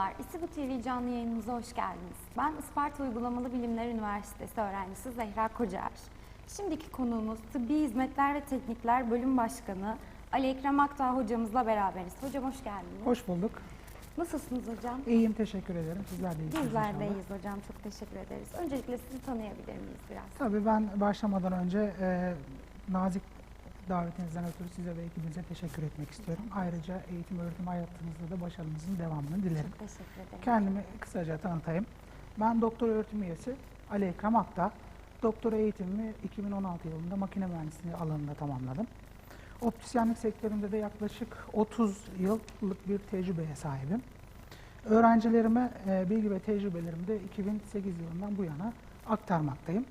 Merhabalar, İSİBU TV canlı yayınımıza hoş geldiniz. Ben Isparta Uygulamalı Bilimler Üniversitesi öğrencisi Zehra Kocaer. Şimdiki konuğumuz Tıbbi Hizmetler ve Teknikler Bölüm Başkanı Ali Ekrem Akdağ hocamızla beraberiz. Hocam hoş geldiniz. Hoş bulduk. Nasılsınız hocam? İyiyim, teşekkür ederim. Sizler de iyisiniz Bizler de iyiyiz hocam, çok teşekkür ederiz. Öncelikle sizi tanıyabilir miyiz biraz? Tabii ben başlamadan önce e, nazik davetinizden ötürü size ve ekibinize teşekkür etmek istiyorum. Ayrıca eğitim öğretim hayatınızda da başarınızın devamını dilerim. Çok teşekkür ederim. Kendimi kısaca tanıtayım. Ben doktor öğretim üyesi Ali Ekrem Akta. Doktora eğitimimi 2016 yılında makine mühendisliği alanında tamamladım. Optisyenlik sektöründe de yaklaşık 30 yıllık bir tecrübeye sahibim. Öğrencilerime e, bilgi ve tecrübelerimi de 2008 yılından bu yana aktarmaktayım.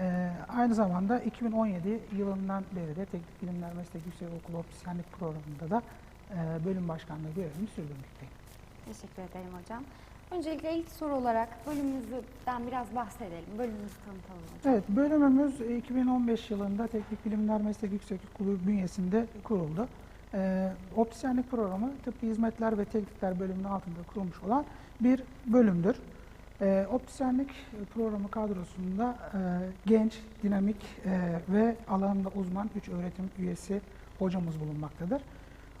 E, aynı zamanda 2017 yılından beri de Teknik Bilimler Meslek Yüksekokulu Optisyenlik Programı'nda da e, bölüm başkanlığı görevimi sürdürmekteyim. Teşekkür ederim hocam. Öncelikle ilk soru olarak bölümümüzden biraz bahsedelim. Bölümümüzü tanıtalım hocam. Evet, bölümümüz 2015 yılında Teknik Bilimler Meslek Yüksekokulu bünyesinde kuruldu. Ee, optisyenlik programı tıbbi hizmetler ve teknikler bölümünün altında kurulmuş olan bir bölümdür. Ee, optisyenlik programı kadrosunda e, genç, dinamik e, ve alanında uzman 3 öğretim üyesi hocamız bulunmaktadır.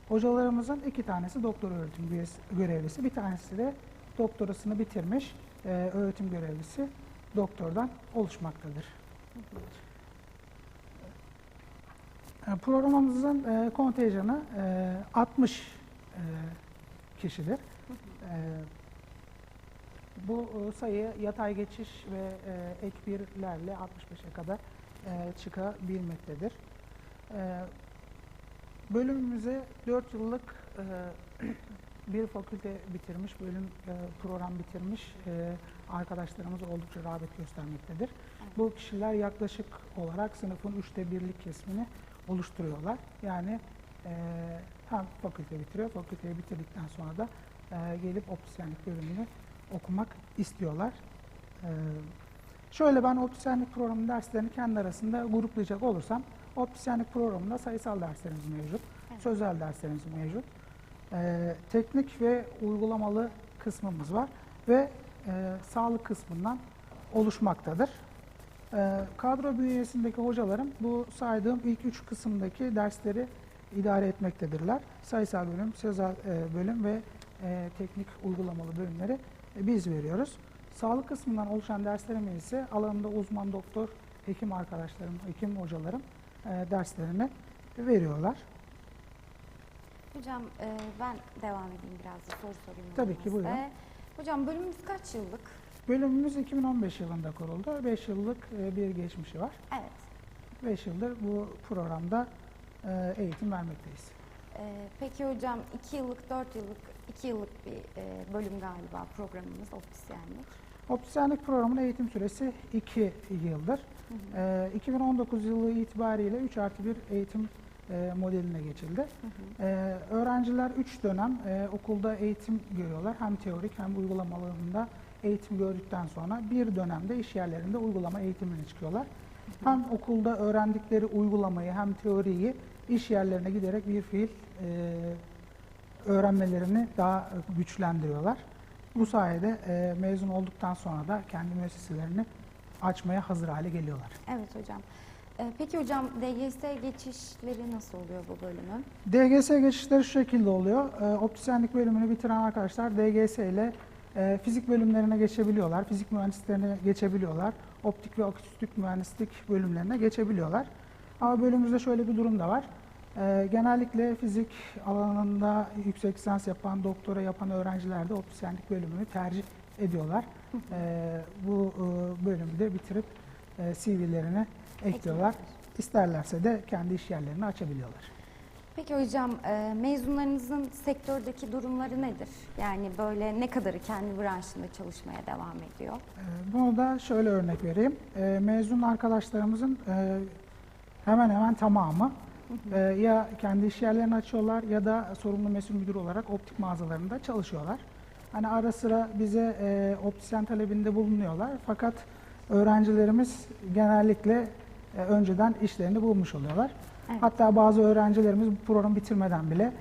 Hocalarımızın iki tanesi doktor öğretim üyesi, görevlisi, bir tanesi de doktorasını bitirmiş e, öğretim görevlisi doktordan oluşmaktadır. E, Programımızın e, kontenjanı e, 60 e, kişidir. E, bu e, sayı yatay geçiş ve e, ek birlerle 65'e kadar e, çıkabilmektedir. Bölümümüze 4 yıllık bir fakülte bitirmiş, bölüm program bitirmiş arkadaşlarımız oldukça rağbet göstermektedir. Bu kişiler yaklaşık olarak sınıfın üçte birlik kesmini oluşturuyorlar. Yani hem fakülte bitiriyor, fakülteyi bitirdikten sonra da gelip optisyenlik bölümünü okumak istiyorlar. E, şöyle ben optisyenlik programı derslerini kendi arasında gruplayacak olursam, optisyenlik programında sayısal derslerimiz mevcut, Evet. sözel derslerimiz mevcut. E, teknik ve uygulamalı kısmımız var ve e, sağlık kısmından oluşmaktadır. E, kadro bünyesindeki hocalarım bu saydığım ilk üç kısımdaki dersleri idare etmektedirler. Sayısal bölüm, sözel e, bölüm ve e, teknik uygulamalı bölümleri biz veriyoruz. Sağlık kısmından oluşan derslerimiz ise alanında uzman doktor, hekim arkadaşlarım, hekim hocalarım e, derslerini veriyorlar. Hocam e, ben devam edeyim biraz da soru sorayım. Tabii ki, buyurun. size. Hocam bölümümüz kaç yıllık? Bölümümüz 2015 yılında kuruldu. 5 yıllık e, bir geçmişi var. Evet. 5 yıldır bu programda e, eğitim vermekteyiz. E, peki hocam 2 yıllık, 4 yıllık, 2 yıllık bir e, bölüm galiba programımız optisyenlik. Optisyenlik programının eğitim süresi 2 yıldır. Hı hı. E, 2019 yılı itibariyle 3 artı 1 eğitim e, modeline geçildi. Hı hı. E, öğrenciler 3 dönem e, okulda eğitim görüyorlar. Hem teorik hem uygulamalı alanında eğitim gördükten sonra bir dönemde iş yerlerinde uygulama eğitimine çıkıyorlar. Hem okulda öğrendikleri uygulamayı hem teoriyi iş yerlerine giderek bir fiil e, öğrenmelerini daha güçlendiriyorlar. Bu sayede e, mezun olduktan sonra da kendi müesseselerini açmaya hazır hale geliyorlar. Evet hocam. E, peki hocam DGS geçişleri nasıl oluyor bu bölümün? DGS geçişleri şu şekilde oluyor. E, optisyenlik bölümünü bitiren arkadaşlar DGS ile e, fizik bölümlerine geçebiliyorlar. Fizik mühendislerine geçebiliyorlar. Optik ve akustik mühendislik bölümlerine geçebiliyorlar. Ama bölümümüzde şöyle bir durum da var. E, genellikle fizik alanında yüksek lisans yapan, doktora yapan öğrenciler de optisyenlik bölümünü tercih ediyorlar. E, bu e, bölümü de bitirip e, CV'lerine ekliyorlar. İsterlerse de kendi iş yerlerini açabiliyorlar. Peki hocam e, mezunlarınızın sektördeki durumları nedir? Yani böyle ne kadarı kendi branşında çalışmaya devam ediyor? Ee, Bunu da şöyle örnek vereyim. Ee, Mezun arkadaşlarımızın e, hemen hemen tamamı e, ya kendi iş yerlerini açıyorlar ya da sorumlu mesul müdür olarak optik mağazalarında çalışıyorlar. Hani ara sıra bize e, optisyen talebinde bulunuyorlar. Fakat öğrencilerimiz genellikle e, önceden işlerini bulmuş oluyorlar. Evet. Hatta bazı öğrencilerimiz bu programı bitirmeden bile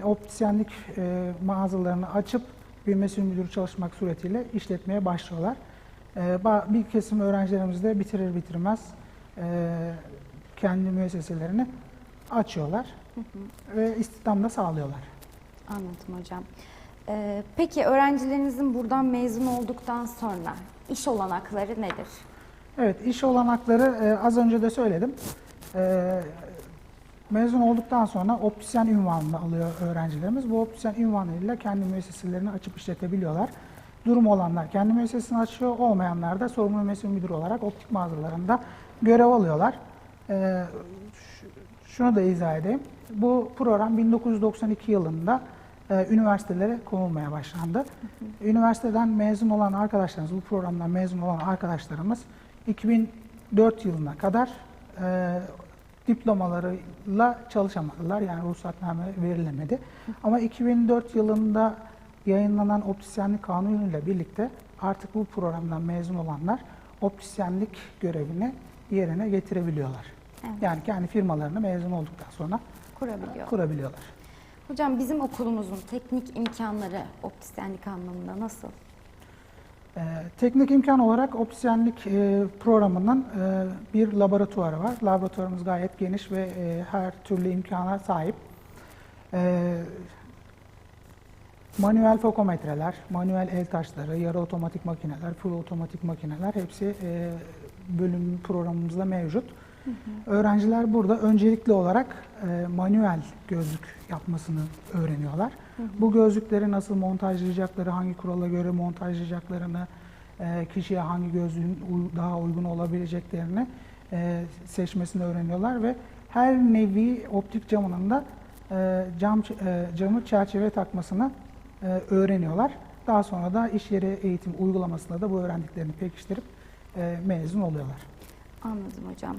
e, optisyenlik e, mağazalarını açıp bir mesul müdürü çalışmak suretiyle işletmeye başlıyorlar. Ee, ba- Bir kesim öğrencilerimiz de bitirir bitirmez e, kendi müesseselerini açıyorlar ve istihdam da sağlıyorlar. Anladım hocam. Ee, peki öğrencilerinizin buradan mezun olduktan sonra iş olanakları nedir? Evet, iş olanakları e, az önce de söyledim. E, mezun olduktan sonra optisyen ünvanını alıyor öğrencilerimiz. Bu optisyen ünvanıyla kendi müesseselerini açıp işletebiliyorlar. Durum olanlar kendi müessesesini açıyor, olmayanlar da sorumlu mesul müdür olarak optik mağazalarında görev alıyorlar. E, şunu da izah edeyim. Bu program 1992 yılında e, üniversitelere konulmaya başlandı. Üniversiteden mezun olan arkadaşlarımız, bu programdan mezun olan arkadaşlarımız 2004 yılına kadar e, diplomalarıyla çalışamadılar. Yani ruhsatname verilemedi. Ama 2004 yılında yayınlanan optisyenlik kanunu ile birlikte artık bu programdan mezun olanlar optisyenlik görevini yerine getirebiliyorlar. Evet. Yani kendi firmalarını mezun olduktan sonra Kurabiliyor. kurabiliyorlar. Hocam bizim okulumuzun teknik imkanları optisyenlik anlamında nasıl? Ee, teknik imkan olarak optisyenlik e, programının e, bir laboratuvarı var. Laboratuvarımız gayet geniş ve e, her türlü imkana sahip. E, manuel fokometreler, manuel el taşları, yarı otomatik makineler, full otomatik makineler hepsi e, bölüm programımızda mevcut. Öğrenciler burada öncelikli olarak e, manuel gözlük yapmasını öğreniyorlar. Bu gözlükleri nasıl montajlayacakları, hangi kurala göre montajlayacaklarını, e, kişiye hangi gözlüğün daha uygun olabileceklerini e, seçmesini öğreniyorlar ve her nevi optik camının da e, cam e, camı çerçeve takmasını e, öğreniyorlar. Daha sonra da iş yeri eğitim uygulamasında da bu öğrendiklerini pekiştirip e, mezun oluyorlar. Anladım hocam.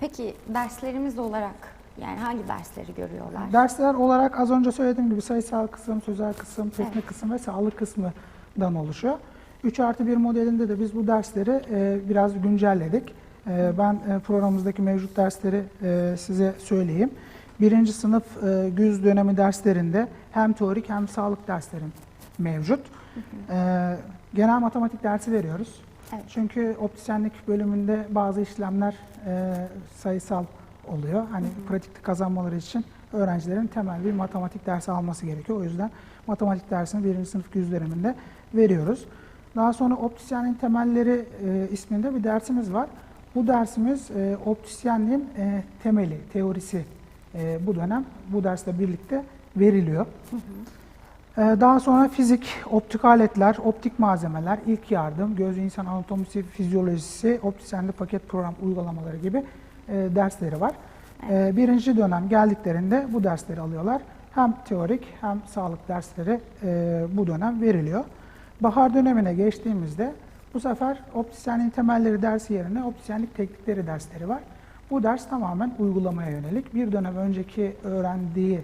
Peki derslerimiz olarak yani hangi dersleri görüyorlar? Dersler olarak az önce söylediğim gibi sayısal kısım, sözel kısım, teknik Evet. kısım ve sağlık kısmından oluşuyor. 3 artı 1 modelinde de biz bu dersleri e, biraz güncelledik. E, ben e, programımızdaki mevcut dersleri e, size söyleyeyim. Birinci sınıf e, güz dönemi derslerinde hem teorik hem sağlık derslerim mevcut. E, genel matematik dersi veriyoruz. Evet. Çünkü optisyenlik bölümünde bazı işlemler e, sayısal oluyor. Hani pratikte kazanmaları için öğrencilerin temel bir matematik dersi alması gerekiyor. O yüzden matematik dersini birinci sınıf güz döneminde veriyoruz. Daha sonra optisyenliğin temelleri e, isminde bir dersimiz var. Bu dersimiz e, optisyenliğin e, temeli, teorisi e, bu dönem bu dersle birlikte veriliyor. Ee, Daha sonra fizik, optik aletler, optik malzemeler, ilk yardım, göz insan anatomisi, fizyolojisi, optisyenli paket program uygulamaları gibi e, dersleri var. E, birinci dönem geldiklerinde bu dersleri alıyorlar. Hem teorik hem sağlık dersleri e, bu dönem veriliyor. Bahar dönemine geçtiğimizde bu sefer optisyenliğin temelleri dersi yerine optisyenlik teknikleri dersleri var. Bu ders tamamen uygulamaya yönelik. Bir dönem önceki öğrendiği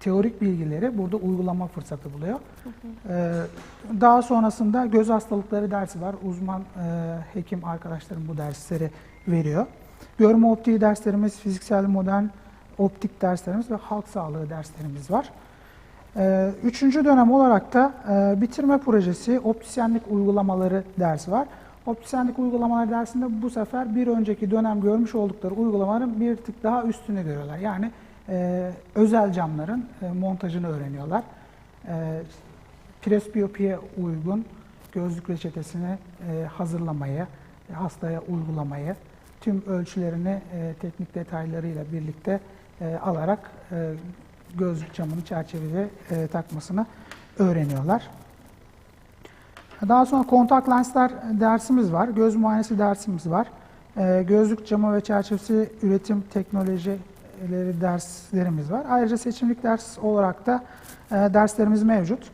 teorik bilgileri burada uygulama fırsatı buluyor. Ee, daha sonrasında göz hastalıkları dersi var. Uzman e, hekim arkadaşlarım bu dersleri veriyor. Görme optiği derslerimiz, fiziksel modern optik derslerimiz ve halk sağlığı derslerimiz var. Ee, üçüncü dönem olarak da e, bitirme projesi optisyenlik uygulamaları dersi var. Optisyenlik uygulamaları dersinde bu sefer bir önceki dönem görmüş oldukları uygulamaların bir tık daha üstünü görüyorlar. Yani e, özel camların e, montajını öğreniyorlar. E, presbiyopiye uygun gözlük reçetesini e, hazırlamayı, hastaya uygulamayı, tüm ölçülerini e, teknik detaylarıyla birlikte e, alarak e, gözlük camını çerçevede e, takmasını öğreniyorlar. Daha sonra kontak lensler dersimiz var, göz muayenesi dersimiz var. E, gözlük camı ve çerçevesi üretim teknolojileri derslerimiz var. Ayrıca seçimlik ders olarak da e, derslerimiz mevcut.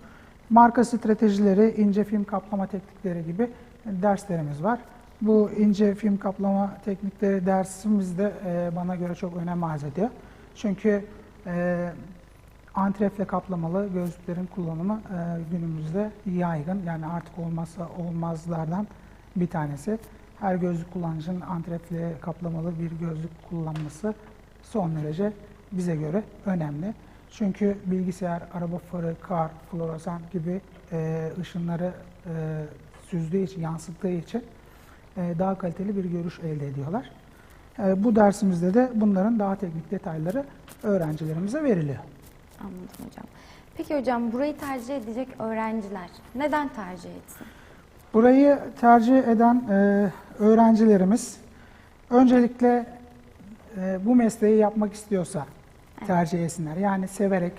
Marka stratejileri, ince film kaplama teknikleri gibi derslerimiz var. Bu ince film kaplama teknikleri dersimiz de e, bana göre çok önem arz ediyor. Çünkü e, antrefle kaplamalı gözlüklerin kullanımı e, günümüzde yaygın. Yani artık olmazsa olmazlardan bir tanesi. Her gözlük kullanıcının antrefle kaplamalı bir gözlük kullanması son derece bize göre önemli. Çünkü bilgisayar, araba farı, kar, floresan gibi e, ışınları e, süzdüğü için, yansıttığı için e, daha kaliteli bir görüş elde ediyorlar. E, bu dersimizde de bunların daha teknik detayları öğrencilerimize veriliyor. Anladım hocam. Peki hocam burayı tercih edecek öğrenciler neden tercih etsin? Burayı tercih eden e, öğrencilerimiz öncelikle e, bu mesleği yapmak istiyorsa tercih etsinler. Yani severek,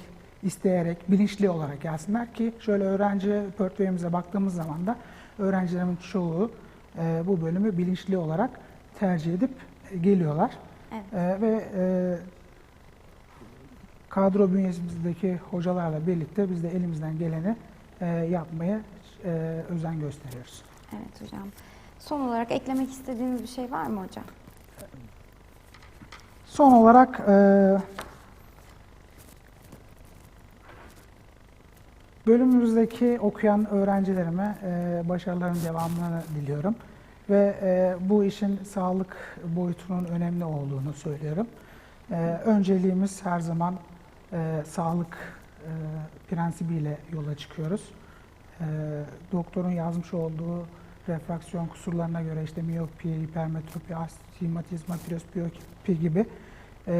isteyerek, bilinçli olarak gelsinler ki şöyle öğrenci portföyümüze baktığımız zaman da öğrencilerimin çoğu e, bu bölümü bilinçli olarak tercih edip geliyorlar. Evet. E, ve e, kadro bünyesimizdeki hocalarla birlikte biz de elimizden geleni e, yapmaya e, özen gösteriyoruz. Evet hocam. Son olarak eklemek istediğiniz bir şey var mı hocam? Son olarak e, bölümümüzdeki okuyan öğrencilerime e, başarıların devamını diliyorum. Ve e, bu işin sağlık boyutunun önemli olduğunu söylüyorum. E, önceliğimiz her zaman e, sağlık e, prensibiyle yola çıkıyoruz. E, doktorun yazmış olduğu refraksiyon kusurlarına göre işte miyopi, hipermetropi, astigmatizma, presbiyopi gibi e,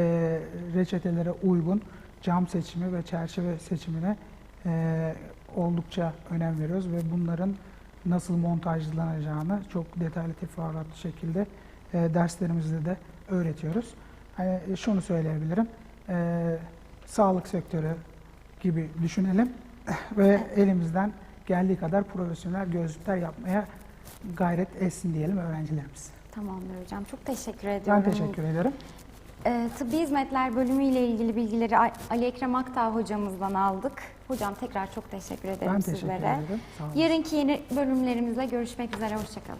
reçetelere uygun cam seçimi ve çerçeve seçimine e, oldukça önem veriyoruz ve bunların nasıl montajlanacağını çok detaylı teferruatlı şekilde e, derslerimizde de öğretiyoruz. Hani şunu söyleyebilirim, e, sağlık sektörü gibi düşünelim ve elimizden geldiği kadar profesyonel gözlükler yapmaya gayret etsin diyelim öğrencilerimiz. Tamamdır hocam. Çok teşekkür ediyorum. Ben teşekkür ederim. Ee, Tıbbi Hizmetler Bölümü ile ilgili bilgileri Ali Ekrem Aktağ hocamızdan aldık. Hocam tekrar çok teşekkür ederim Ben teşekkür sizlere. ederim. Sağ olun. Yarınki yeni bölümlerimizle görüşmek üzere. Hoşçakalın.